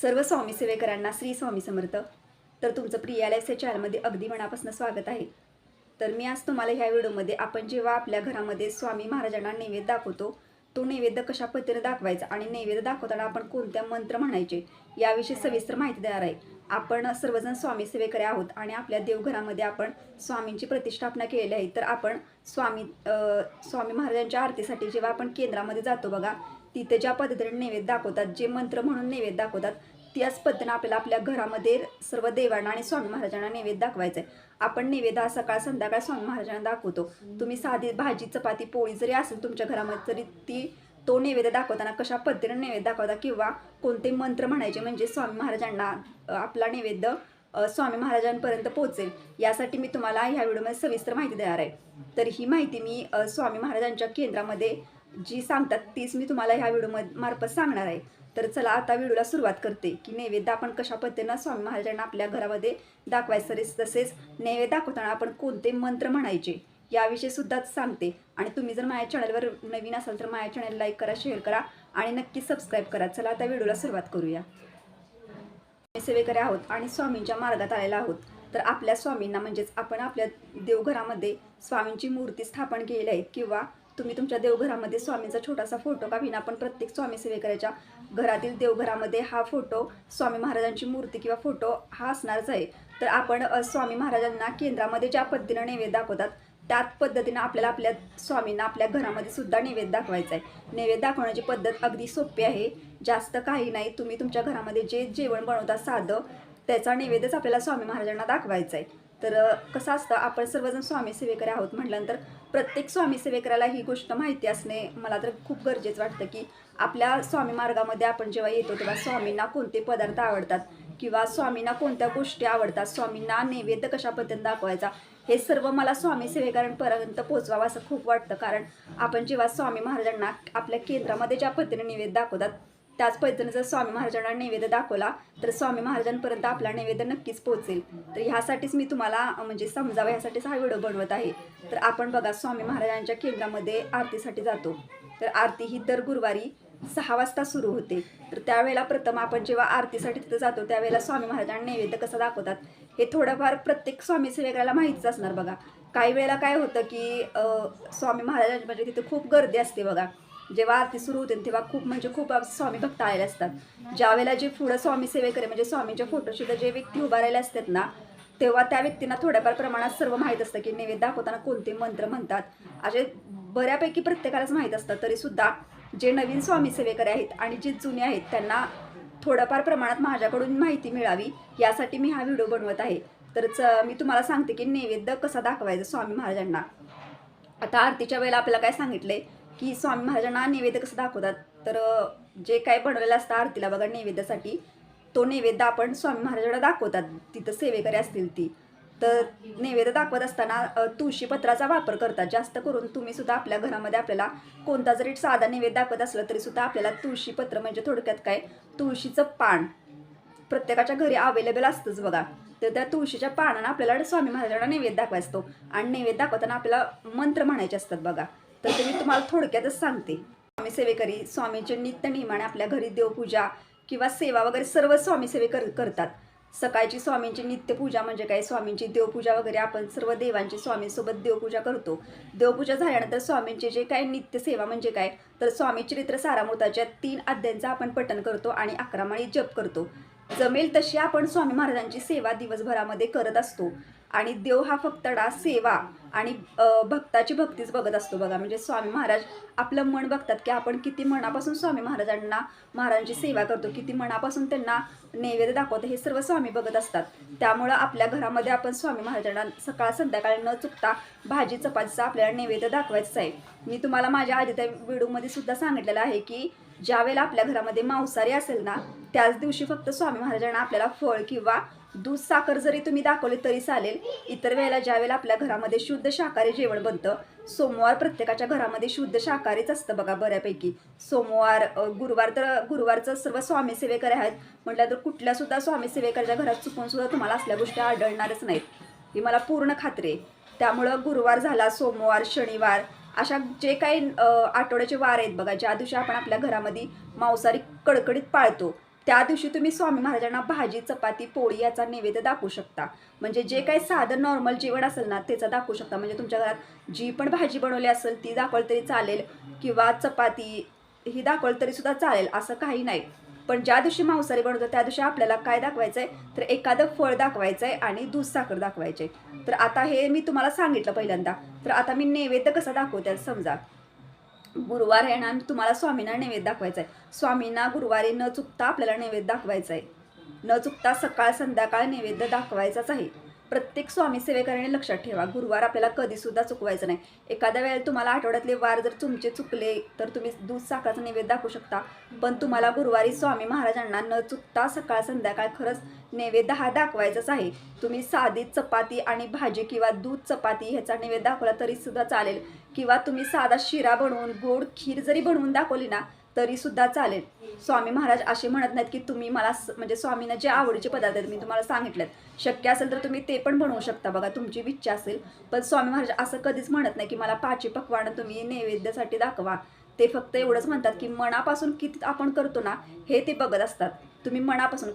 सर्व स्वामी सेवेकरांना श्री स्वामी समर्थ. तर तुमचं प्रियालयचे चॅनलमध्ये अगदी मनापासून स्वागत आहे. तर मी आज तुम्हाला ह्या व्हिडिओमध्ये आपण जेव्हा आपल्या घरामध्ये स्वामी महाराजांना नैवेद्य दाखवतो तो नैवेद्य कशा पद्धतीने दाखवायचा आणि नैवेद्य दाखवताना आपण कोणत्या मंत्र म्हणायचे याविषयी सविस्तर माहिती देणार आहे. आपण सर्वजण स्वामी सेवेकरी आहोत आणि आपल्या देवघरामध्ये आपण स्वामींची प्रतिष्ठापना केलेली आहे. तर आपण स्वामी स्वामी महाराजांच्या आरतीसाठी जेव्हा आपण केंद्रामध्ये जातो बघा तिथे ज्या पद्धतीने नैवेद्य दाखवतात जे मंत्र म्हणून नैवेद्य दाखवतात त्याच पद्धतीनं आपल्याला आपल्या घरामध्ये सर्व देवांना आणि स्वामी महाराजांना नैवेद्य दाखवायचा आहे आपण नैवेद्य हा सकाळ संध्याकाळ स्वामी महाराजांना दाखवतो. तुम्ही साधी भाजी चपाती पोळी जरी असेल तुमच्या घरामध्ये तरी ती तो नैवेद्य दाखवताना कशा पद्धतीने नैवेद्य दाखवता किंवा कोणते मंत्र म्हणायचे म्हणजे स्वामी महाराजांना आपला नैवेद्य स्वामी महाराजांपर्यंत पोहोचेल. यासाठी मी तुम्हाला ह्या व्हिडिओमध्ये सविस्तर माहिती देणार आहे. तर ही माहिती मी स्वामी महाराजांच्या केंद्रामध्ये जी सांगतात तीच मी तुम्हाला ह्या व्हिडिओ मार्फत सांगणार आहे. तर चला आता व्हिडिओला सुरुवात करते की नैवेद्य आपण कशा पद्धतीनं स्वामी महाराजांना आपल्या घरामध्ये दाखवायचं तसेच तसेच नैवेद्य दाखवताना आपण कोणते मंत्र म्हणायचे याविषयी सुद्धा सांगते. आणि तुम्ही जर माझ्या चॅनलवर नवीन असाल तर माझ्या चॅनल लाईक करा शेअर करा आणि नक्की सबस्क्राईब करा. चला आता व्हिडिओला सुरुवात करूया. सेवेकरी आहोत आणि स्वामींच्या मार्गात आलेला आहोत. तर आपल्या स्वामींना म्हणजेच आपण आपल्या देवघरामध्ये स्वामींची मूर्ती स्थापन केलेली आहे किंवा तुम्ही तुमच्या देवघरामध्ये स्वामींचा छोटासा फोटो का विना आपण प्रत्येक स्वामी सेवेकऱ्याच्या घरातील देवघरामध्ये हा फोटो स्वामी महाराजांची मूर्ती किंवा फोटो हा असणारच आहे. तर आपण स्वामी महाराजांना केंद्रामध्ये ज्या पद्धतीनं नैवेद्य दाखवतात त्याच पद्धतीनं आपल्याला आपल्या स्वामींना आपल्या घरामध्ये सुद्धा नैवेद्य दाखवायचा आहे. नैवेद्य दाखवण्याची पद्धत अगदी सोपी आहे. जास्त काही नाही. तुम्ही तुमच्या घरामध्ये जे जेवण बनवता साधं त्याचा नैवेद्यच आपल्याला स्वामी महाराजांना दाखवायचा आहे. तर कसं असतं आपण सर्वजण स्वामी सेवेकरी आहोत म्हटल्यानंतर प्रत्येक स्वामी सेवेकराला ही गोष्ट माहिती असणे मला तर खूप गरजेचं वाटतं की आपल्या स्वामी मार्गामध्ये आपण जेव्हा येतो तेव्हा स्वामींना कोणते पदार्थ आवडतात? किंवा स्वामींना कोणत्या गोष्टी आवडतात? स्वामींना नैवेद्य कशा पद्धतीने दाखवायचा? हे सर्व मला स्वामी सेवेकरांपर्यंत पोहोचवावं असं खूप वाटतं. कारण आपण जेव्हा स्वामी महाराजांना आपल्या केंद्रामध्ये ज्या पद्धतीने नैवेद्य दाखवतात त्याच पद्धतीने जर स्वामी महाराजांना नैवेद्य दाखवला तर स्वामी महाराजांपर्यंत आपला नैवेद्य नक्कीच पोहोचेल. तर ह्यासाठीच मी तुम्हाला म्हणजे समजावं ह्यासाठीच हा व्हिडिओ बनवत आहे. तर आपण बघा स्वामी महाराजांच्या केंद्रामध्ये आरतीसाठी जातो. तर आरती ही दर गुरुवारी सहा वाजता सुरू होते. तर त्यावेळेला प्रथम आपण जेव्हा आरतीसाठी तिथं जातो त्यावेळेला स्वामी महाराजांना नैवेद्य कसं दाखवतात हे थोडंफार प्रत्येक स्वामी सेवेकराला माहितीच असणार बघा. काही वेळेला काय होतं की स्वामी महाराजांच्या म्हणजे तिथे खूप गर्दी असते बघा. जेव्हा आरती सुरू होते तेव्हा खूप म्हणजे खूप स्वामी भक्त आलेले असतात. ज्या वेळेला जे पुढं स्वामी सेवेकरे म्हणजे स्वामींच्या फोटोशीला जे व्यक्ती उभा असतात ना तेव्हा त्या व्यक्तींना थोड्याफार प्रमाणात सर्व माहीत असतं की नैवेद्य दाखवताना कोणते मंत्र म्हणतात. असे बऱ्यापैकी प्रत्येकालाच माहीत असतं तरी सुद्धा जे नवीन स्वामी सेवेकरे आहेत आणि जे जुने आहेत त्यांना थोडंफार प्रमाणात माझ्याकडून माहिती मिळावी यासाठी मी हा व्हिडिओ बनवत आहे. तर मी तुम्हाला सांगते की नैवेद्य कसा दाखवायचा स्वामी महाराजांना. आता आरतीच्या वेळेला आपल्याला काय सांगितलंय? की स्वामी महाराजांना नैवेद्य कसं दाखवतात? तर जे काय बनवलेलं असतं आरतीला बघा नैवेद्यासाठी तो नैवेद्य आपण स्वामी महाराजांना दाखवतात. तिथं सेवेकरी असतील ती. तर नैवेद्य दाखवत असताना तुळशीपत्राचा वापर करतात. जास्त करून तुम्ही सुद्धा आपल्या घरामध्ये आपल्याला कोणता जरी साधा नैवेद्य दाखवत असला तरी सुद्धा आपल्याला तुळशीपत्र म्हणजे थोडक्यात काय? तुळशीचं पान. प्रत्येकाच्या घरी अवेलेबल असतंच बघा. तर त्या तुळशीच्या पानानं आपल्याला स्वामी महाराजांना नैवेद्य दाखवायचा असतो. आणि नैवेद्य दाखवताना आपल्याला मंत्र म्हणायचे असतात बघा. तर ते मी तुम्हाला थोडक्यातच सांगते. स्वामी सेवेकरी स्वामीचे नित्य नियमाने आपल्या घरी देवपूजा किंवा सेवा वगैरे सर्व स्वामी सेवे कर करतात. सकाळची स्वामींची नित्यपूजा म्हणजे काय? स्वामींची देवपूजा वगैरे आपण सर्व देवांची स्वामींसोबत देवपूजा करतो. देवपूजा झाल्यानंतर स्वामींचे जे काय नित्यसेवा म्हणजे काय? तर स्वामी चरित्र सारामृताच्या तीन अध्यायांचं आपण पठण करतो आणि अकरा माळी जप करतो. जमेल तशी आपण स्वामी महाराजांची सेवा दिवसभरामध्ये करत असतो. आणि देव हा फक्त डा सेवा आणि भक्ताची भक्तीच बघत असतो बघा. म्हणजे स्वामी महाराज आपलं मन बघतात की आपण किती मनापासून स्वामी महाराजांना महाराजांची सेवा करतो किती मनापासून त्यांना नैवेद्य दाखवतो हे सर्व स्वामी बघत असतात. त्यामुळं आपल्या घरामध्ये आपण स्वामी महाराजांना सकाळ संध्याकाळी न चुकता भाजी चपातीचा आपल्याला नैवेद्य दाखवायचं आहे. मी तुम्हाला माझ्या आधीच्या व्हिडिओमध्ये सुद्धा सांगितलेलं आहे की ज्यावेळेला आपल्या घरामध्ये मांसाहारी असेल ना त्याच दिवशी फक्त स्वामी महाराजांना आपल्याला फळ किंवा दूध साखर जरी तुम्ही दाखवले तरी चालेल. इतर वेळेला ज्या वेळेला आपल्या घरामध्ये शुद्ध शाकाहारी जेवण बनतं सोमवार प्रत्येकाच्या घरामध्ये शुद्ध शाकाहारीच असतं बघा बऱ्यापैकी. सोमवार गुरुवार तर गुरुवारचं सर्व स्वामी सेवेकरी आहेत. म्हटलं तर कुठल्यासुद्धा स्वामीसेवेकरच्या स्वामी घरात चुकून सुद्धा तुम्हाला असल्या गोष्टी आढळणारच नाहीत. ही मला पूर्ण खात्री आहे. त्यामुळं गुरुवार झाला सोमवार शनिवार अशा जे काही आठवड्याचे वार आहेत बघा ज्या दिवशी आपण आपल्या घरामध्ये मांसाहारी कडकडीत पाळतो त्या दिवशी तुम्ही स्वामी महाराजांना भाजी चपाती पोळी याचा नैवेद्य दाखवू शकता. म्हणजे जे काही साधं नॉर्मल जेवण असेल ना त्याचा दाखवू शकता. म्हणजे तुमच्या घरात जी पण भाजी बनवली असेल ती दाखवली तरी चालेल. किंवा चपाती ही दाखवली तरी सुद्धा चालेल असं काही नाही. पण ज्या दिवशी मांसाहारी बनवतो त्या दिवशी आपल्याला काय दाखवायचं आहे तर एखादं फळ दाखवायचं आहे आणि दूध साखर दाखवायचे तर आता हे मी तुम्हाला सांगितलं पहिल्यांदा. तर आता मी नैवेद्य कसं दाखवते समजा. गुरुवार आहे ना तुम्हाला स्वामींना नैवेद्य दाखवायचा आहे स्वामींना गुरुवारी न चुकता आपल्याला नैवेद्य दाखवायचा आहे न चुकता सकाळ संध्याकाळ नैवेद्य दाखवायचाच आहे. प्रत्येक स्वामी सेवेकराने लक्षात ठेवा. गुरुवार आपल्याला कधीसुद्धा चुकवायचं नाही. एखाद्या वेळेला तुम्हाला आठवड्यातले वार जर तुमचे चुकले तर तुम्ही दूध साखराचा नैवेद्य दाखवू शकता. पण तुम्हाला गुरुवारी स्वामी महाराजांना न चुकता सकाळ संध्याकाळ खरंच नैवेद्य हा दाखवायचाच आहे. तुम्ही साधी चपाती आणि भाजी किंवा दूध चपाती ह्याचा नैवेद्य दाखवला तरीसुद्धा चालेल. किंवा तुम्ही साधा शिरा बनवून गोड खीर जरी बनवून दाखवली ना तरी सुद्धा चालेल. स्वामी महाराज असे म्हणत नाहीत की तुम्ही मला स- म्हणजे स्वामींना जे आवडीचे पदार्थ आहेत मी तुम्हाला सांगितलेत. शक्य असेल तर तुम्ही ते पण बनवू शकता बघा तुमची इच्छा असेल. पण स्वामी महाराज असं कधीच म्हणत नाही की मला पाची पकवानं तुम्ही नैवेद्यासाठी दाखवा. ते फक्त एवढंच म्हणतात की मनापासून किती आपण करतो ना हे ते बघत असतात. तुम्ही मनापासून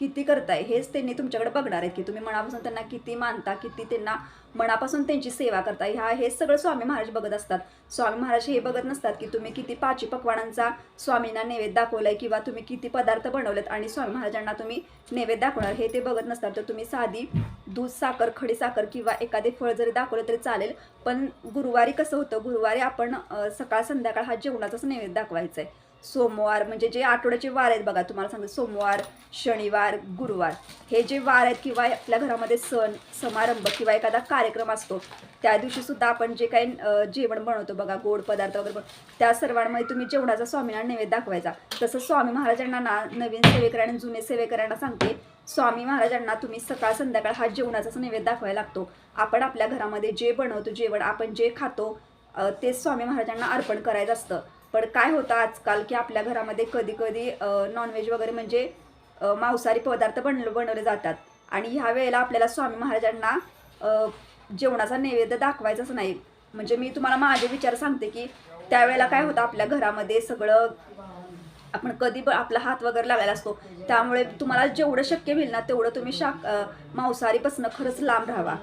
किती करताय हेच त्यांनी तुमच्याकडे बघणार आहेत की तुम्ही मनापासून त्यांना किती मानता किती त्यांना मनापासून त्यांची सेवा करता. ह्या हे सगळं स्वामी महाराज बघत असतात. स्वामी महाराज हे बघत नसतात की तुम्ही किती पाची पकवानांचा स्वामींना नैवेद्य दाखवलाय किंवा तुम्ही किती पदार्थ बनवलेत आणि स्वामी महाराजांना तुम्ही नैवेद्य दाखवणार हे ते बघत नसतात. तर तुम्ही साधी दूध साखर खडी साखर किंवा एखादे फळ जरी दाखवलं तरी चालेल पण गुरुवारी कसं होतं गुरुवारी आपण सकाळ संध्याकाळ हा जेवणाचाच नैवेद्य दाखवायचा आहे सोमवार म्हणजे जे आठवड्याचे वार आहेत बघा तुम्हाला सांगते सोमवार शनिवार गुरुवार. हे जे वार आहेत किंवा आपल्या घरामध्ये सण समारंभ किंवा एखादा कार्यक्रम असतो. त्या दिवशी सुद्धा आपण जे काही जेवण बनवतो बघा गोड पदार्थ वगैरे त्या सर्वांमध्ये तुम्ही जेवणाचा स्वामींना नैवेद्य दाखवायचा. तसं स्वामी महाराजांना ना नवीन सेवेकऱ्यांना जुने सेवेकऱ्यांना सांगते. स्वामी महाराजांना तुम्ही सकाळ संध्याकाळ हा जेवणाचाच नैवेद्य दाखवायला लागतो. आपण आपल्या घरामध्ये जे बनवतो जेवण आपण जे खातो ते स्वामी महाराजांना अर्पण करायचं असतं. पण काय होतं आजकाल की आपल्या घरामध्ये कधी कधी नॉनव्हेज वगैरे म्हणजे मांसाहारी पदार्थ बन बनवले जातात. आणि ह्या वेळेला आपल्याला स्वामी महाराजांना जेवणाचा नैवेद्य दाखवायचाच नाही. म्हणजे मी तुम्हाला माझे विचार सांगते की त्यावेळेला काय होतं आपल्या घरामध्ये सगळं आपण कधी पण आपला हात वगैरे लावायला असतो. त्यामुळे तुम्हाला जेवढं शक्य होईल ना तेवढं तुम्ही शाक मांसाहारीपासून खरंच लांब राहावा.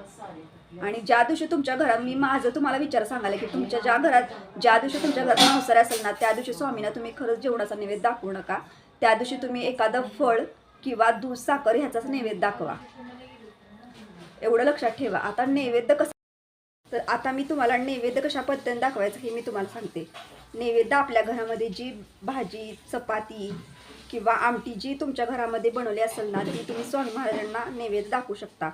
आणि ज्या दिवशी तुमच्या घरात मी माझं तुम्हाला विचार सांगायला की तुमच्या ज्या घरात ज्या दिवशी तुमच्या घरात मांसाहारी असेल ना त्या दिवशी स्वामींना तुम्ही खरंच जेवणाचा नैवेद्य दाखवू नका. त्या दिवशी तुम्ही एखादं फळ किंवा दूध साखर ह्याचाच नैवेद्य दाखवा. एवढं लक्षात ठेवा. आता नैवेद्य कसं तर आता मी तुम्हाला नैवेद्य कशा पद्धतीने दाखवायचं हे मी तुम्हाला सांगते. नैवेद्य आपल्या घरामध्ये जी भाजी चपाती किंवा आमटी जी तुमच्या घरामध्ये बनवली असेल ना ती तुम्ही स्वामी महाराजांना नैवेद्य दाखवू शकता.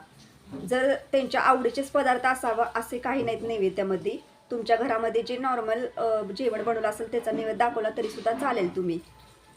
जर त्यांच्या आवडीचेच पदार्थ असावं असे काही नाहीत नैवेद्यामध्ये. तुमच्या घरामध्ये जे नॉर्मल जेवण बनवलं असेल त्याचा नैवेद्य दाखवला तरीसुद्धा चालेल तुम्ही.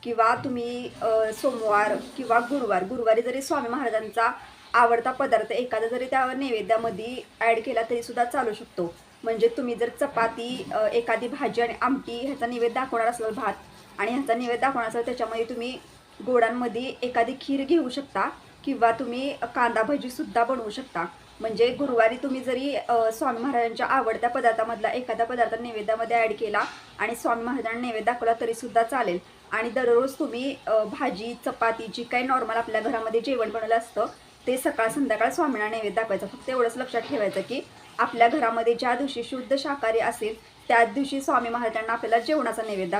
किंवा तुम्ही सोमवार किंवा गुरुवार गुरुवारी जरी स्वामी महाराजांचा आवडता पदार्थ एखादा जरी त्या नैवेद्यामध्ये ॲड केला तरी सुद्धा चालू शकतो. म्हणजे तुम्ही जर चपाती एखादी भाजी आणि आमटी ह्याचा नैवेद्य दाखवणार असाल भात आणि ह्याचा नैवेद्य दाखवणार असाल त्याच्यामध्ये तुम्ही गोडांमध्ये एखादी खीर घेऊ शकता किंवा तुम्ही कांदा भजीसुद्धा बनवू शकता. म्हणजे गुरुवारी तुम्ही जरी स्वामी महाराजांच्या आवडत्या पदार्थामधला एखादा पदार्थ नैवेद्यामध्ये ॲड केला आणि स्वामी महाराजांना नैवेद्य दाखवला तरीसुद्धा चालेल. आणि दररोज तुम्ही भाजी चपाती जी काही नॉर्मल आपल्या घरामध्ये जेवण बनवलं असतं ते सकाळ संध्याकाळ स्वामींना नैवेद्य दाखवायचा. फक्त एवढंच लक्षात ठेवायचं की आपल्या घरामध्ये ज्या दिवशी शुद्ध शाकाहारी असेल त्याच दिवशी स्वामी महाराजांना आपल्याला जेवणाचा नैवेद्य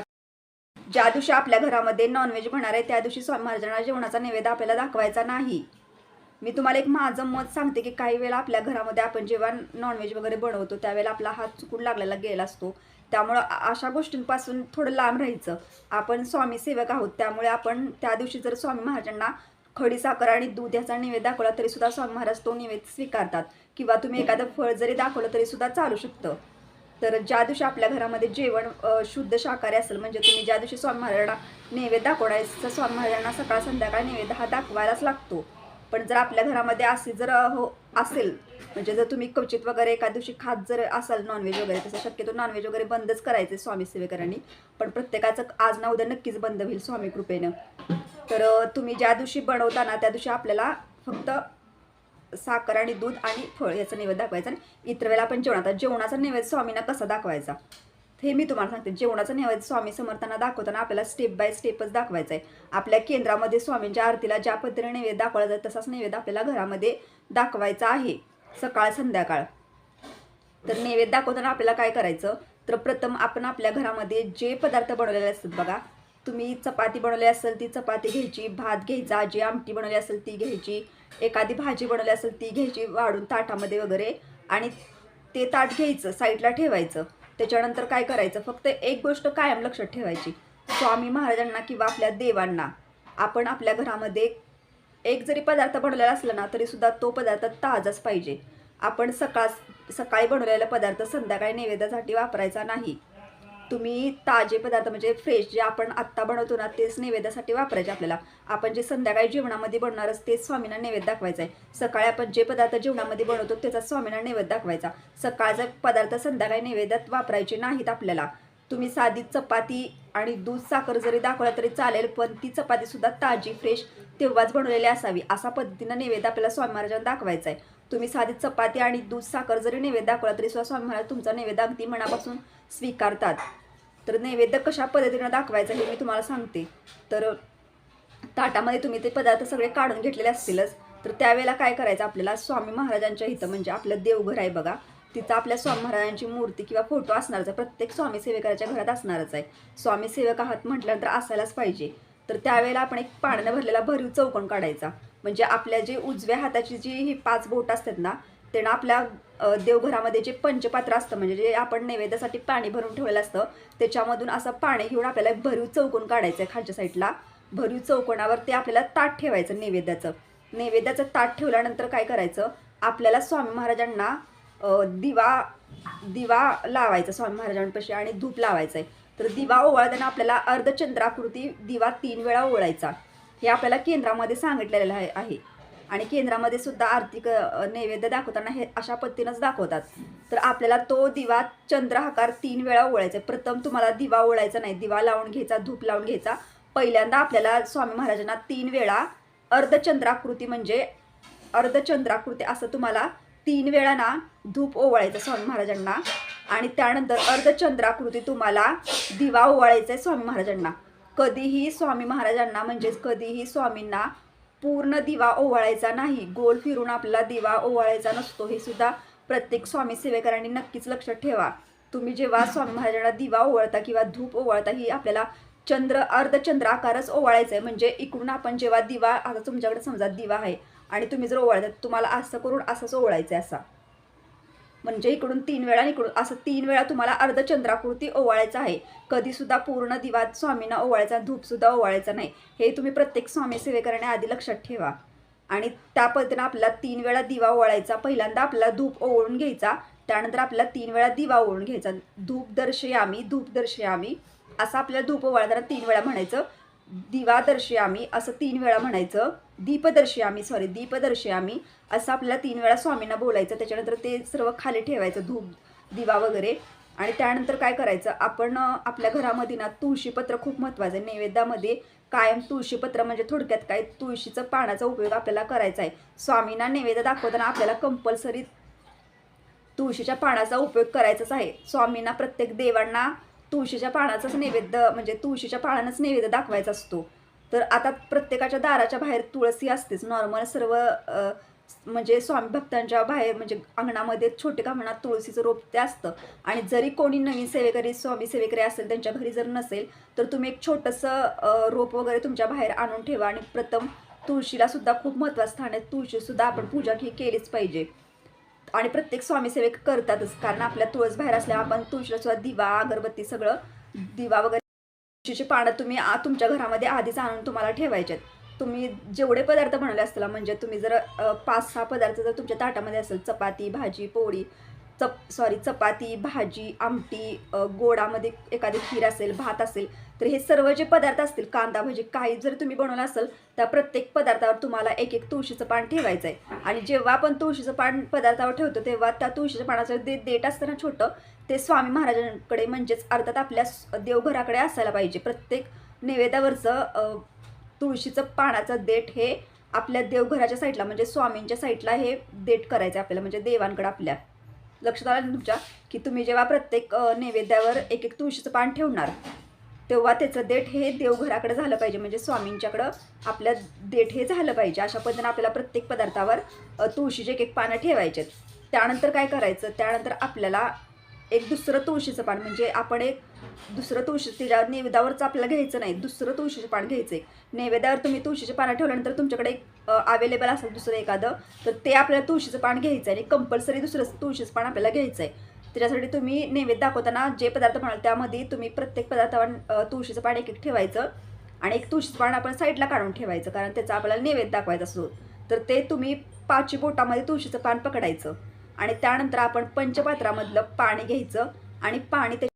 ज्या दिवशी आपल्या घरामध्ये नॉनव्हेज बनणार आहे त्या दिवशी स्वामी महाराजांना जेवणाचा नैवेद्य आपल्याला दाखवायचा नाही. मी तुम्हाला एक माझं मत सांगते की काही वेळा आपल्या घरामध्ये आपण जेव्हा नॉनव्हेज वगैरे बनवतो त्यावेळेला आपला हात चुकून लागलेला गेला असतो. त्यामुळं अशा गोष्टींपासून थोडं लांब राहायचं. आपण स्वामी सेवक आहोत त्यामुळे आपण त्या दिवशी जर स्वामी महाराजांना खडी साखर आणि दूध याचा नैवेद्य दाखवला तरी सुद्धा स्वामी महाराज तो नैवेद्य स्वीकारतात. किंवा तुम्ही एखादं फळ जरी दाखवलं तरी सुद्धा चालू शकतं. तर ज्या दिवशी आपल्या घरामध्ये जेवण शुद्ध शाकाहारी असेल म्हणजे तुम्ही ज्या दिवशी स्वामी महाराजांना नैवेद्य दाखवण्याचं स्वामी महाराजांना सकाळ संध्याकाळ नैवेद्य हा दाखवायलाच लागतो. पण जर आपल्या घरामध्ये असे जर हो असेल म्हणजे जर तुम्ही क्वचित वगैरे एका दिवशी खात जर असाल नॉनव्हेज वगैरे तसं शक्यतो नॉनव्हेज वगैरे बंदच करायचे स्वामी सेवेकरांनी. पण प्रत्येकाचं आज ना उद्या नक्कीच बंद होईल स्वामी कृपेनं. तर तुम्ही ज्या दिवशी बनवताना त्या दिवशी आपल्याला फक्त साखर आणि दूध आणि फळ याचा नैवेद्य दाखवायचा आणि इतर वेळेला आपण जेवणाचा जेवणाचा नैवेद्य स्वामींना कसा दाखवायचा? हे मी तुम्हाला सांगते. जेवणाचं नैवेद्य स्वामी समर्थांना दाखवताना आपल्याला स्टेप बाय स्टेपच दाखवायचं आहे आपल्या केंद्रामध्ये स्वामींच्या आरतीला ज्या पद्धतीने नैवेद्य दाखवला जातो तसाच नैवेद्य आपल्याला घरामध्ये दाखवायचा आहे. सकाळ संध्याकाळ. तर नैवेद्य दाखवताना आपल्याला काय करायचं? तर प्रथम आपण आपल्या घरामध्ये जे पदार्थ बनवलेले असतात बघा तुम्ही चपाती बनवली असेल ती चपाती घ्यायची भात घ्यायचा जी आमटी बनवली असेल ती घ्यायची एखादी भाजी बनवली असेल ती घ्यायची वाढून ताटामध्ये वगैरे आणि ते ताट घ्यायचं साईडला ठेवायचं. त्याच्यानंतर काय करायचं? फक्त एक गोष्ट कायम लक्षात ठेवायची. स्वामी महाराजांना किंवा आपल्या देवांना आपण आपल्या घरामध्ये एक जरी पदार्थ बनवलेला असला ना तरीसुद्धा तो पदार्थ ताजाच पाहिजे. आपण सकाळ सकाळी बनवलेला पदार्थ संध्याकाळी नैवेद्यासाठी वापरायचा नाही. तुम्ही ताजे पदार्थ म्हणजे फ्रेश जे आपण आत्ता बनवतो ना तेच नैवेद्यासाठी वापरायचे आपल्याला. आपण जे संध्याकाळी जेवणामध्ये बनणारच तेच स्वामींना नैवेद्य दाखवायचं आहे. सकाळी आपण जे पदार्थ जेवणामध्ये बनवतो त्याचा स्वामींना नैवेद्य दाखवायचा. सकाळचा पदार्थ संध्याकाळी नैवेद्यात वापरायचे नाहीत आपल्याला तुम्ही साधी चपाती आणि दूध साखर जरी दाखवला तरी चालेल पण ती चपातीसुद्धा ताजी फ्रेश तेव्हाच बनवलेली असावी असा पद्धतीनं नैवेद्य आपल्याला स्वामी महाराजांना दाखवायचा आहे. तुम्ही साधी चपाती आणि दूध साखर जरी नैवेद्य दाखवला तरी सुद्धा स्वामी महाराज तुमचा नैवेद्य अगदी मनापासून स्वीकारतात. तर नैवेद्य कशा पद्धतीनं दाखवायचं हे मी तुम्हाला सांगते. तर ताटामध्ये तुम्ही ते पदार्थ सगळे काढून घेतलेले असतीलच तर त्यावेळेला काय करायचं आपल्याला? स्वामी महाराजांच्या इथं म्हणजे आपलं देवघर आहे बघा तिथं आपल्या स्वामी महाराजांची मूर्ती किंवा फोटो असणारच आहे. प्रत्येक स्वामी सेवेकराच्या घरात असणारच आहे. स्वामी सेवक आहात म्हटल्यानंतर असायलाच पाहिजे. तर त्यावेळेला आपण एक पाण्यानं भरलेला भरीव चौकोन काढायचा. म्हणजे आपल्या जे उजव्या हाताची जी ही पाच बोट असतात ना त्यांना आपल्या देवघरामध्ये जे पंचपात्र असतं म्हणजे जे आपण नैवेद्यासाठी पाणी भरून ठेवलेलं असतं त्याच्यामधून असं पाणी घेऊन आपल्याला एक भरीव चौकोन काढायचं आहे खालच्या साईडला. भरीव चौकोनावर ते आपल्याला ताट ठेवायचं नैवेद्याचं. नैवेद्याचं ताट ठेवल्यानंतर काय करायचं आपल्याला स्वामी महाराजांना दिवा दिवा लावायचा स्वामी महाराजांपाशी आणि धूप लावायचा आहे. तर दिवा ओवाळताना आपल्याला अर्धचंद्राकृती दिवा तीन वेळा ओळायचा हे आपल्याला केंद्रामध्ये सांगितलेलं आहे आणि केंद्रामध्ये सुद्धा आर्थिक नैवेद्य दाखवताना हे अशा पद्धतीनंच दाखवतात. तर आपल्याला तो दिवा चंद्राकार तीन वेळा ओळायचा आहे. प्रथम तुम्हाला दिवा ओळायचा नाही. दिवा लावून घ्यायचा धूप लावून घ्यायचा. पहिल्यांदा आपल्याला स्वामी महाराजांना तीन वेळा अर्धचंद्राकृती म्हणजे अर्धचंद्राकृती असं तुम्हाला तीन वेळा ना धूप ओवाळायचं स्वामी महाराजांना. आणि त्यानंतर अर्धचंद्राकृती तुम्हाला दिवा ओवाळायचा आहे स्वामी महाराजांना. कधीही स्वामी महाराजांना म्हणजेच कधीही स्वामींना पूर्ण दिवा ओवाळायचा नाही. गोल फिरून आपला दिवा ओवाळायचा नसतो. हे सुद्धा प्रत्येक स्वामी सेवेकरांनी नक्कीच लक्षात ठेवा. तुम्ही जेव्हा स्वामी महाराजांना दिवा ओवाळता किंवा धूप ओवाळता ही आपल्याला चंद्र अर्धचंद्र आकारच ओवाळायचा आहे म्हणजे इकडून आपण जेव्हा दिवा आता तुमच्याकडे समजा दिवा आहे आणि तुम्ही जर ओवाळता तुम्हाला असं करून असंच ओवाळायचं आहे असा. म्हणजे इकडून तीन वेळा इकडून असं तीन वेळा तुम्हाला अर्धचंद्राकृती ओवाळायचं आहे. कधीसुद्धा पूर्ण दिवा स्वामींना ओवाळायचा धूपसुद्धा ओवाळायचा नाही. हे तुम्ही प्रत्येक स्वामी सेवे आधी लक्षात ठेवा. आणि त्या पद्धतीनं आपला तीन वेळा दिवा ओवाळायचा पहिल्यांदा आपला धूप ओवळून घ्यायचा त्यानंतर आपला तीन वेळा दिवा ओवळून घ्यायचा. धूप दर्शयामी धूप दर्शयामी असं आपल्याला धूप ओवाळताना तीन वेळा म्हणायचं. दिवा दर्शयामी असं तीन वेळा म्हणायचं. दीपदर्शी आम्ही सॉरी दीपदर्शी आम्ही. असं आपल्याला तीन वेळा स्वामींना बोलायचं त्याच्यानंतर ते सर्व खाली ठेवायचं धूप दिवा वगैरे. आणि त्यानंतर काय करायचं आपण आपल्या घरामध्ये ना तुळशीपत्र खूप महत्त्वाचं आहे. नैवेद्यामध्ये कायम तुळशीपत्र म्हणजे थोडक्यात काय तुळशीचं पानाचा उपयोग आपल्याला करायचा आहे. स्वामींना नैवेद्य दाखवताना आपल्याला कंपल्सरी तुळशीच्या पानाचा उपयोग करायचाच आहे. स्वामींना प्रत्येक देवांना तुळशीच्या पानाचाच नैवेद्य म्हणजे तुळशीच्या पानानंच नैवेद्य दाखवायचा असतो. तर आता प्रत्येकाच्या दाराच्या बाहेर तुळसी असतेच. नॉर्मल सर्व म्हणजे स्वामी भक्तांच्या बाहेर म्हणजे अंगणामध्ये छोटे कामणात तुळशीचं रोप ते असतं. आणि जरी कोणी नवीन सेवेकरी स्वामी सेवेकरी असेल त्यांच्या घरी जर नसेल तर तुम्ही एक छोटंसं रोप वगैरे तुमच्या बाहेर आणून ठेवा. आणि प्रथम तुळशीला सुद्धा खूप महत्त्वाचं स्थान आहे. तुळशीसुद्धा आपण पूजा ही केलीच पाहिजे. आणि प्रत्येक स्वामी सेवेक करतातच. कारण आपल्या तुळस बाहेर असल्या आपण तुळशीला सुद्धा दिवा अगरबत्ती सगळं दिवा वगैरे तुळशीची पानं तुम्ही तुमच्या घरामध्ये आधीच आणून तुम्हाला ठेवायचे तुम्ही जेवढे पदार्थ बनवले असतील म्हणजे तुम्ही जर पाच सहा पदार्थ जर तुमच्या ताटामध्ये असेल चपाती भाजी पोळी चप सॉरी चपाती भाजी आमटी गोडामध्ये एखादी खीर असेल भात असेल तर हे सर्व जे पदार्थ असतील कांदा भाजी काही जर तुम्ही बनवलं असेल त्या प्रत्येक पदार्थावर तुम्हाला एक एक तुळशीचं पान ठेवायचं आहे आणि जेव्हा आपण तुळशीचं पान पदार्थावर ठेवतो तेव्हा त्या तुळशीच्या पानाचं दे देठ असतं ना छोटं ते स्वामी महाराजांकडे म्हणजेच अर्थात आपल्या देवघराकडे असायला पाहिजे. प्रत्येक नैवेद्यावरचं तुळशीचं पानाचं देठ हे आपल्या देवघराच्या साईडला म्हणजे स्वामींच्या साईडला हे देठ करायचं आहे आपल्याला म्हणजे देवांकडे आपल्या. लक्षात आलं तुमच्या? की तुम्ही जेव्हा प्रत्येक नैवेद्यावर एक एक तुळशीचं पान ठेवणार तेव्हा त्याचं देठ हे देवघराकडे झालं पाहिजे. म्हणजे स्वामींच्याकडं आपल्या देठ हे झालं पाहिजे. अशा पद्धतीने आपल्याला प्रत्येक पदार्थावर तुळशीचे एक एक पानं ठेवायचे त्यानंतर काय करायचं? त्यानंतर आपल्याला एक दुसरं तुळशीचं पान म्हणजे आपण एक दुसरं तुळशी तिच्या नैवेद्यावरच आपल्याला घ्यायचं नाही दुसरं तुळशीचं पान घ्यायचं आहे नैवेद्यावर तुम्ही तुळशीचे पानं ठेवल्यानंतर तुमच्याकडे एक अवेलेबल असेल दुसरं एखादं तर ते आपल्याला तुळशीचं पान घ्यायचं आहे आणि कंपल्सरी दुसरं तुळशीचं पान आपल्याला घ्यायचं आहे त्याच्यासाठी तुम्ही नैवेद्य दाखवताना जे पदार्थ म्हणाल त्यामध्ये तुम्ही प्रत्येक पदार्थावर तुळशीचं पान एक एक ठेवायचं आणि एक तुळशीचं पान आपण साईडला काढून ठेवायचं कारण त्याचा आपल्याला नैवेद्य दाखवायचा असतो. तर ते तुम्ही पाचवी बोटामध्ये तुळशीचं पान पकडायचं. आणि त्यानंतर आपण पंचपात्रामधलं पाणी घ्यायचं आणि पाणी त्या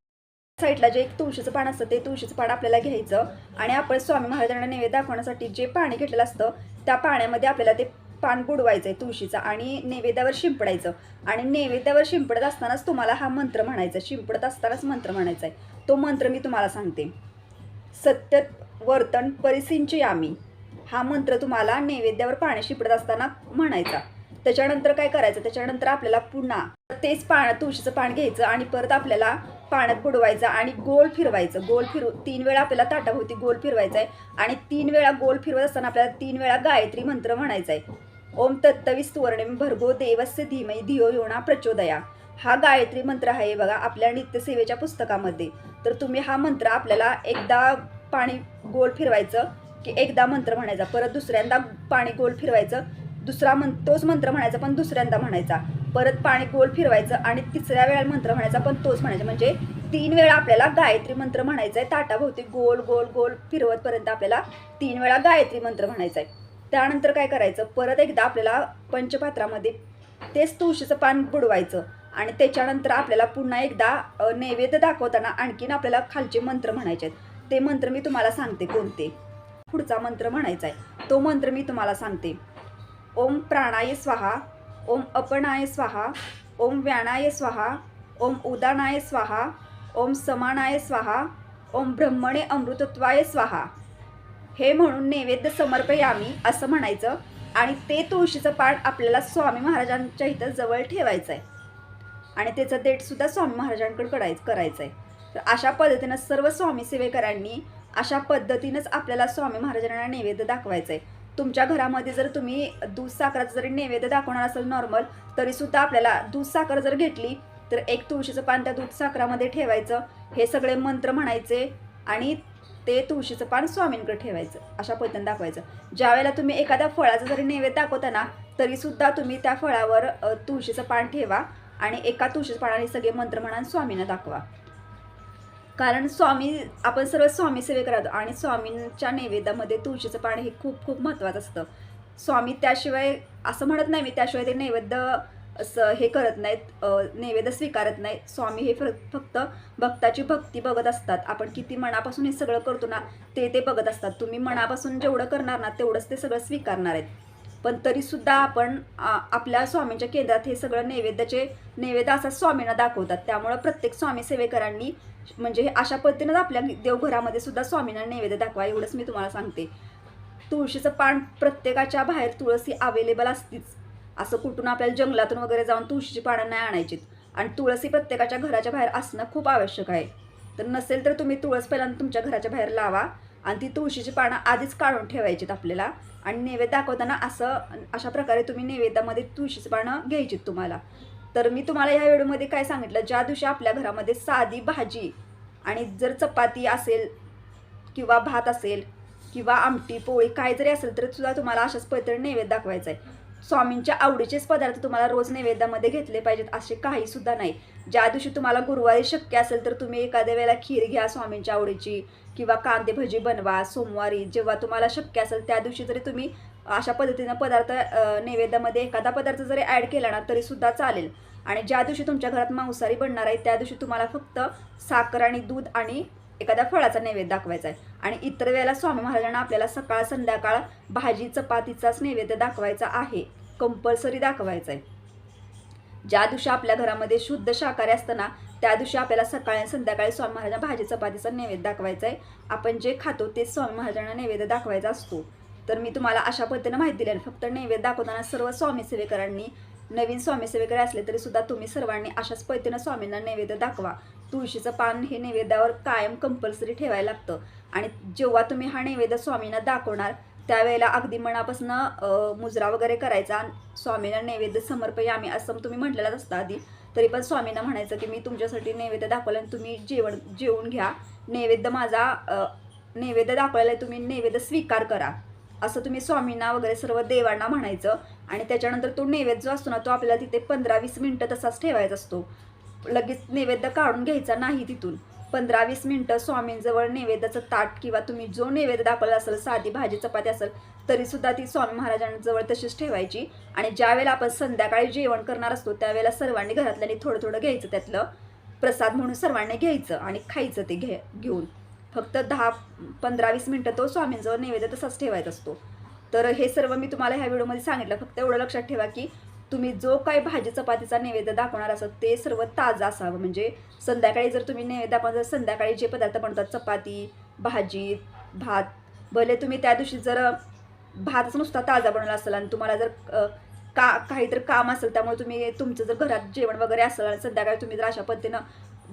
साईडला जे एक तुळशीचं पान असतं ते तुळशीचं पान आपल्याला घ्यायचं. आणि आपण स्वामी महाराजांना नैवेद्य दाखवण्यासाठी जे पाणी घेतलेलं असतं त्या पाण्यामध्ये आपल्याला ते पान बुडवायचं आहे तुळशीचं आणि नैवेद्यावर शिंपडायचं. आणि नैवेद्यावर शिंपडत असतानाच तुम्हाला हा मंत्र म्हणायचा शिंपडत असतानाच मंत्र म्हणायचा आहे. तो मंत्र मी तुम्हाला सांगते. सत्य वर्तन परिसिंची आम्ही हा मंत्र तुम्हाला नैवेद्यावर पाणी शिंपडत असताना म्हणायचा. त्याच्यानंतर काय करायचं? त्याच्यानंतर आपल्याला पुन्हा तेच पान तुळशीचं पान घ्यायचं आणि परत आपल्याला पाण्यात बुडवायचं आणि गोल फिरवायचं. गोल फिरव तीन वेळा आपल्याला ताटाभोवती गोल फिरवायचा आहे आणि तीन वेळा गोल फिरवत असताना आपल्याला तीन वेळा गायत्री मंत्र म्हणायचा आहे ओम तत्तवीस सुवर्णिम भरगो देवस्य धीमय धियो योना प्रचोदया. हा गायत्री मंत्र आहे बघा आपल्या नित्यसेवेच्या पुस्तकामध्ये. तर तुम्ही हा मंत्र आपल्याला एकदा पाणी गोल फिरवायचं की एकदा मंत्र म्हणायचा. परत दुसऱ्यांदा पाणी गोल फिरवायचं दुसरा मं तोच मंत्र म्हणायचा पण दुसऱ्यांदा म्हणायचा. परत पाणी गोल फिरवायचं आणि तिसऱ्या वेळा मंत्र म्हणायचा पण तोच म्हणायचा. म्हणजे तीन वेळा आपल्याला गायत्री मंत्र म्हणायचा आहे ताटाभोवती गोल गोल गोल फिरवतपर्यंत आपल्याला तीन वेळा गायत्री मंत्र म्हणायचा आहे त्यानंतर काय करायचं? परत एकदा आपल्याला पंचपात्रामध्ये तेच तुळशीचं पान बुडवायचं आणि त्याच्यानंतर आपल्याला पुन्हा एकदा नैवेद्य दाखवताना आणखीन आपल्याला खालचे मंत्र म्हणायचे आहेत ते मंत्र मी तुम्हाला सांगते कोणते. पुढचा मंत्र म्हणायचा आहे तो मंत्र मी तुम्हाला सांगते. ओम प्राणाय स्वाहा ओम अपनाय स्वाहा ओम व्यानाय स्वाहा ओम उदानाय स्वाहा ओम समानाय स्वाहा ओम ब्रह्मणे अमृतत्वाय स्वाहा. हे म्हणून नैवेद्य समर्पयामी असं म्हणायचं आणि ते तुळशीचं पान आपल्याला स्वामी महाराजांच्या इथं जवळ ठेवायचं आहे आणि त्याचं देठसुद्धा स्वामी महाराजांकडे करायचं करायचं आहे तर अशा पद्धतीनं सर्व स्वामी सेवेकरांनी अशा पद्धतीनंच आपल्याला स्वामी महाराजांना नैवेद्य दाखवायचं आहे तुमच्या घरामध्ये जर तुम्ही दूध साखराचं जरी नैवेद्य दाखवणार असेल नॉर्मल तरीसुद्धा आपल्याला दूध साखर जर घेतली तर एक तुळशीचं पान त्या दूध साखरामध्ये ठेवायचं. हे सगळे मंत्र म्हणायचे आणि ते तुळशीचं पान स्वामींकडे ठेवायचं. अशा पद्धतीने दाखवायचं. ज्यावेळेला तुम्ही एखाद्या फळाचं जरी नैवेद्य दाखवता ना तरीसुद्धा तुम्ही त्या फळावर तुळशीचं पान ठेवा आणि एका तुळशीचं पानाने सगळे मंत्र म्हणा स्वामींना दाखवा. कारण स्वामी आपण सर्व स्वामी सेवे करतो आणि स्वामींच्या नैवेद्यामध्ये तुळशीचं पाणी हे खूप खूप महत्त्वाचं असतं. स्वामी त्याशिवाय असं म्हणत नाही मी त्याशिवाय ते नैवेद्य असं हे करत नाहीत नैवेद्य स्वीकारत नाही स्वामी हे फक्त भक्ताची भक्ती बघत असतात. आपण किती मनापासून हे सगळं करतो ना ते ते बघत असतात. तुम्ही मनापासून जेवढं करणार ना तेवढंच ते सगळं स्वीकारणार आहेत. पण तरीसुद्धा आपण आपल्या स्वामींच्या केंद्रात हे सगळं नैवेद्याचे नैवेद्य असा स्वामींना दाखवतात. त्यामुळं प्रत्येक स्वामी सेवेकरांनी म्हणजे हे अशा पद्धतीनं आपल्या देवघरामध्ये सुद्धा स्वामींना नैवेद्य दाखवा एवढंच मी तुम्हाला सांगते. तुळशीचं पान प्रत्येकाच्या बाहेर तुळस ही अवेलेबल असतीच. असं कुठून आपल्याला जंगलातून वगैरे जाऊन तुळशीची पानं नाही आणायची आणि तुळस ही प्रत्येकाच्या घराच्या बाहेर असणं खूप आवश्यक आहे. तर नसेल तर तुम्ही तुळस पहिल्यांदा तुमच्या घराच्या बाहेर लावा आणि ती तुळशीची पानं आधीच काढून ठेवायचीत आपल्याला. आणि नैवेद्य दाखवताना असं अशा प्रकारे तुम्ही नैवेद्यामध्ये तुळशीची पानं घ्यायचीत तुम्हाला. तर मी तुम्हाला ह्या व्हिडिओमध्ये काय सांगितलं? ज्या दिवशी आपल्या घरामध्ये साधी भाजी आणि जर चपाती असेल किंवा भात असेल किंवा आमटी पोळी काय जरी असेल तर सुद्धा तुम्हाला अशाच पद्धतीने नैवेद्य दाखवायचा आहे स्वामींच्या आवडीचेच पदार्थ तुम्हाला रोज नैवेद्यामध्ये घेतले पाहिजेत असे काही सुद्धा नाही. ज्या दिवशी तुम्हाला गुरुवारी शक्य असेल तर तुम्ही एखाद्या वेळेला खीर घ्या स्वामींच्या आवडीची किंवा कांदे भजी बनवा सोमवारी. जेव्हा तुम्हाला शक्य असेल त्या दिवशी जरी तुम्ही अशा पद्धतीनं पदार्थ नैवेद्यामध्ये एखादा पदार्थ जरी ॲड केला ना तरीसुद्धा चालेल. आणि ज्या दिवशी तुमच्या घरात मांसाहारी बनणार आहे त्या दिवशी तुम्हाला फक्त साखर आणि दूध आणि एखाद्या फळाचा नैवेद्य दाखवायचा आहे. आणि इतर वेळेला स्वामी महाराजांना आपल्याला सकाळ संध्याकाळ भाजी चपातीचाच नैवेद्य दाखवायचा आहे. कंपल्सरी दाखवायचा आहे. ज्या दिवशी आपल्या घरामध्ये शुद्ध शाकाहारी असताना त्या दिवशी आपल्याला सकाळी आणि संध्याकाळी स्वामी महाराजांना भाजी चपातीचा नैवेद्य दाखवायचा आहे. आपण जे खातो तेच स्वामी महाराजांना नैवेद्य दाखवायचा असतो. तर मी तुम्हाला अशा पद्धतीनं माहिती दिली आणि फक्त नैवेद्य दाखवताना सर्व स्वामी सेवेकरांनी नवीन स्वामी सेवेकरी असले तरी सुद्धा तुम्ही सर्वांनी अशाच पद्धतीनं स्वामींना नैवेद्य दाखवा. तुळशीचं पान हे नैवेद्यावर कायम कंपल्सरी ठेवायला लागतं. आणि जेव्हा तुम्ही हा नैवेद्य स्वामींना दाखवणार त्यावेळेला अगदी मनापासून मुजरा वगैरे करायचा स्वामींना नैवेद्य समर्पयामी असं तुम्ही म्हटलेलाच असतं आधी. तरी पण स्वामींना म्हणायचं की मी तुमच्यासाठी नैवेद्य दाखवलं आणि तुम्ही जेवण जेवून घ्या. नैवेद्य माझा नैवेद्य दाखवायला आहे, तुम्ही नैवेद्य स्वीकार करा. असं तुम्ही स्वामींना वगैरे सर्व देवांना म्हणायचं. आणि त्याच्यानंतर तो नैवेद्य जो असतो ना तो आपल्याला तिथे पंधरा वीस मिनटं तसाच ठेवायचा असतो. लगेच नैवेद्य काढून घ्यायचा नाही तिथून. पंधरा वीस मिनटं स्वामींजवळ नैवेद्याचं ताट किंवा तुम्ही जो नैवेद्य दाखवला असेल साधी भाजी चपाती असेल तरीसुद्धा ती स्वामी महाराजांजवळ तशीच ठेवायची. आणि ज्यावेळेला आपण संध्याकाळी जेवण करणार असतो त्यावेळेला सर्वांनी घरातल्यानी थोडं थोडं घ्यायचं त्यातलं. प्रसाद म्हणून सर्वांनी घ्यायचं आणि खायचं ते घे घेऊन. फक्त दहा पंधरा वीस मिनटं तो स्वामींजवळ नैवेद्य तसाच ठेवायचा असतो. तर हे सर्व मी तुम्हाला ह्या व्हिडिओमध्ये सांगितलं. फक्त एवढं लक्षात ठेवा की तुम्ही जो काही भाजी चपातीचा नैवेद्य दाखवणार असाल ते सर्व ताजं असावं. म्हणजे संध्याकाळी जर तुम्ही नैवेद्य दाखवणार जर संध्याकाळी जे पदार्थ बनतात चपाती भाजी भात भले तुम्ही त्या दिवशी जर भातच नुसता ताजा बनवला असेल आणि तुम्हाला जर का काहीतरी काम असेल त्यामुळे तुम्ही तुमचं जर घरात जेवण वगैरे असेल आणि संध्याकाळी तुम्ही जर अशा पद्धतीनं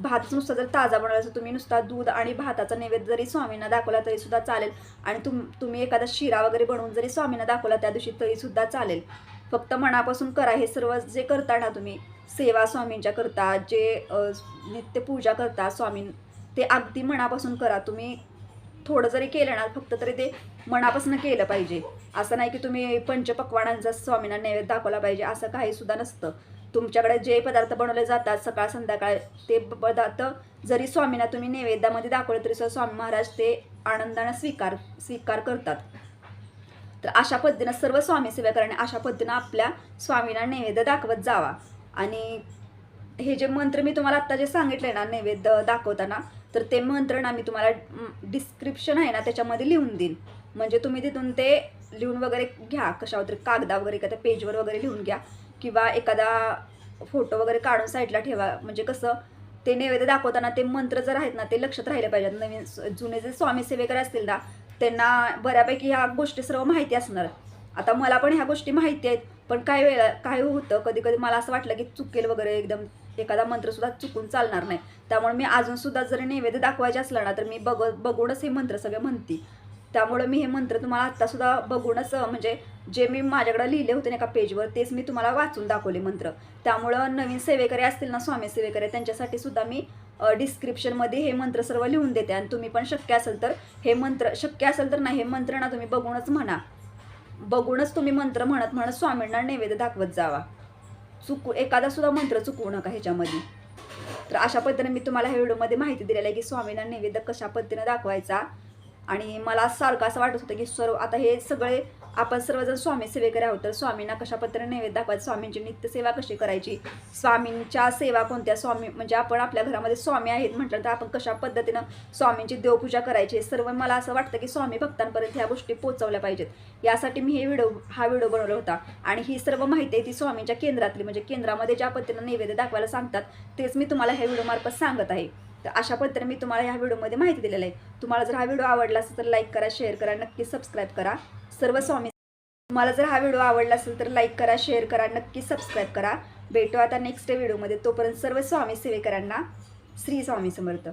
भातच नुसता जर ताजा बनवला असेल तुम्ही नुसता दूध आणि भाताचा नैवेद्य जरी स्वामींना दाखवला तरी सुद्धा चालेल. आणि तुम तुम्ही एखादा शिरा वगैरे बनवून जरी स्वामींना दाखवला त्या दिवशी तरी सुद्धा चालेल. फक्त मनापासून करा हे सर्व जे करता ना तुम्ही सेवा स्वामींच्या करता जे नित्य पूजा करता स्वामी ते अगदी मनापासून करा. तुम्ही थोडं जरी केलं ना फक्त तरी ते मनापासून केलं पाहिजे. असं नाही की तुम्ही पंचपक्वानांचा स्वामींना नैवेद्य दाखवला पाहिजे असं काही सुद्धा नसतं. तुमच्याकडे जे पदार्थ बनवले जातात सकाळ संध्याकाळ ते पदार्थ जरी स्वामींना तुम्ही नैवेद्यामध्ये दाखवले तरी सुद्धा स्वामी महाराज ते आनंदाने स्वीकार स्वीकार करतात. तर अशा पद्धतीनं सर्व स्वामी सेवेकरांनी अशा पद्धतीनं आपल्या स्वामींना नैवेद्य दाखवत जावा. आणि हे जे मंत्र मी तुम्हाला आत्ता जे सांगितले ना नैवेद्य दाखवताना तर ते मंत्र ना मी तुम्हाला डिस्क्रिप्शन आहे ना त्याच्यामध्ये लिहून देईन. म्हणजे तुम्ही तिथून ते लिहून वगैरे घ्या. कशावर तरी कागदा वगैरे एखाद्या पेजवर वगैरे लिहून घ्या. किंवा एखादा फोटो वगैरे काढून साईडला ठेवा. म्हणजे कसं ते नैवेद्य दाखवताना ते मंत्र जर आहेत ना ते लक्षात राहिले पाहिजेत. नवीन जुने जे स्वामी सेवेकर असतील ना त्यांना बऱ्यापैकी ह्या गोष्टी सर्व माहिती असणार. आता मला पण ह्या गोष्टी माहिती आहेत पण काय वेळा काय होतं कधी कधी मला असं वाटलं की चुकेल वगैरे एकदम एखादा मंत्रसुद्धा चुकून चालणार नाही. त्यामुळे मी अजूनसुद्धा जरी नैवेद्य दाखवायचे असलं ना तर मी बघ बघूनच हे मंत्र सगळे म्हणते. त्यामुळं मी हे मंत्र तुम्हाला आत्तासुद्धा बघूनच म्हणजे जे मी माझ्याकडे लिहिले होते ना एका पेजवर तेच मी तुम्हाला वाचून दाखवले मंत्र. त्यामुळं नवीन सेवेकरी असतील ना स्वामी सेवेकरी त्यांच्यासाठी सुद्धा मी डिस्क्रिप्शनमध्ये हे मंत्र सर्व लिहून देते. आणि तुम्ही पण शक्य असेल तर हे मंत्र शक्य असेल तर नाही हे मंत्र ना तुम्ही बघूनच म्हणा. बघूनच तुम्ही मंत्र म्हणत म्हणत स्वामींना नैवेद्य दाखवत जावा. चुकू एखादा सुद्धा मंत्र चुकवू नका ह्याच्यामध्ये. तर अशा पद्धतीने मी तुम्हाला ह्या व्हिडिओमध्ये माहिती दिलेली आहे की स्वामींना नैवेद्य कशा पद्धतीने दाखवायचा आणि मला सारखं असं वाटत होतं की सर्व आता हे सगळे आपण सर्वजण स्वामी सेवेकरी आहोत तर स्वामींना कशा पद्धतीने नैवेद्य दाखवायचं? स्वामींची नित्यसेवा कशी करायची? स्वामींच्या सेवा कोणत्या? स्वामी म्हणजे आपण आपल्या घरामध्ये स्वामी आहेत म्हटलं तर आपण कशा पद्धतीनं स्वामींची देवपूजा करायची? सर्व मला असं वाटतं की स्वामी भक्तांपर्यंत ह्या गोष्टी पोहोचवल्या पाहिजेत. यासाठी मी हे व्हिडिओ हा व्हिडिओ बनवला होता. आणि ही सर्व माहिती आहे ती स्वामींच्या केंद्रातली म्हणजे केंद्रामध्ये ज्या पद्धतीनं नैवेद्य दाखवायला सांगतात तेच मी तुम्हाला ह्या व्हिडिओमार्फत सांगत आहे. तर अशा पद्धतीने मी तुम्हाला ह्या व्हिडिओमध्ये माहिती दिलेली आहे. तुम्हाला जर हा व्हिडिओ आवडला असेल तर लाईक करा शेअर करा नक्की सबस्क्राईब करा. सर्व स्वामी तुम्हाला जर हा व्हिडिओ आवडला असेल तर लाईक करा शेअर करा नक्की सबस्क्राईब करा. भेटू आता नेक्स्ट व्हिडिओमध्ये तोपर्यंत सर्व स्वामी सेवेकरांना श्री स्वामी समर्थ.